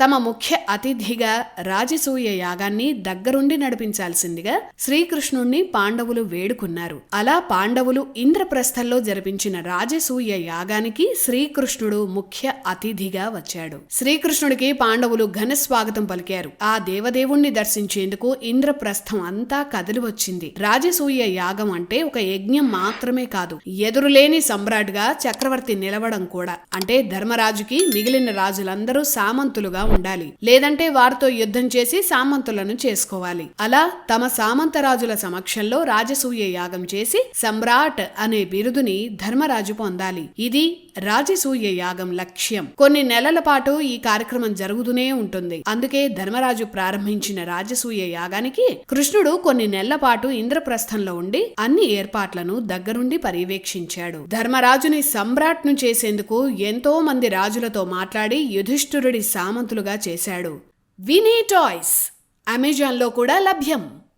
తమ ముఖ్య అతిథిగా రాజసూయ యాగాన్ని దగ్గరుండి నడిపించాల్సిందిగా శ్రీకృష్ణుణ్ణి పాండవులు వేడుకున్నారు. అలా పాండవులు ఇంద్రప్రస్థల్లో జరిపించిన రాజసూయ యాగానికి శ్రీకృష్ణుడు ముఖ్య అతిథిగా వచ్చాడు. శ్రీకృష్ణుడికి పాండవులు ఘన స్వాగతం పలికారు. ఆ దేవదేవుణ్ణి దర్శించేందుకు ఇంద్రప్రస్థం అంతా కదిలి వచ్చింది. రాజసూయ యాగం అంటే ఒక యజ్ఞం మాత్రమే కాదు ఎదురులేని సమ్రాట్గా చక్రవర్తి నిలవడం కూడా. అంటే ధర్మరాజుకి మిగిలిన రాజులందరూ సామంతులుగా ఉండాలి. లేదంటే వారితో యుద్ధం చేసి సామంతులను చేసుకోవాలి. అలా తమ సామంత రాజుల సమక్షంలో రాజసూయ యాగం చేసి సమ్రాట్ అనే బిరుదుని ధర్మరాజు పొందాలి. ఇది రాజసూయ యాగం లక్ష్యం. కొన్ని నెలల పాటు ఈ కార్యక్రమం జరుగుతూనే ఉంటుంది. అందుకే ధర్మరాజు ప్రారంభించిన రాజసూయ యాగానికి కృష్ణుడు కొన్ని నెలల పాటు ఇంద్రప్రస్థంలో ఉండి అన్ని ఏర్పాట్లను దగ్గరుండి పర్యవేక్షించాడు. ధర్మరాజుని సమ్రాట్ను చేసేందుకు ఎంతో మంది రాజులతో మాట్లాడి యుధిష్ఠురుడి సామంతులు సామంతులుగా చేశాడు. వినీ టాయ్స్ అమెజాన్లో కూడా లభ్యం.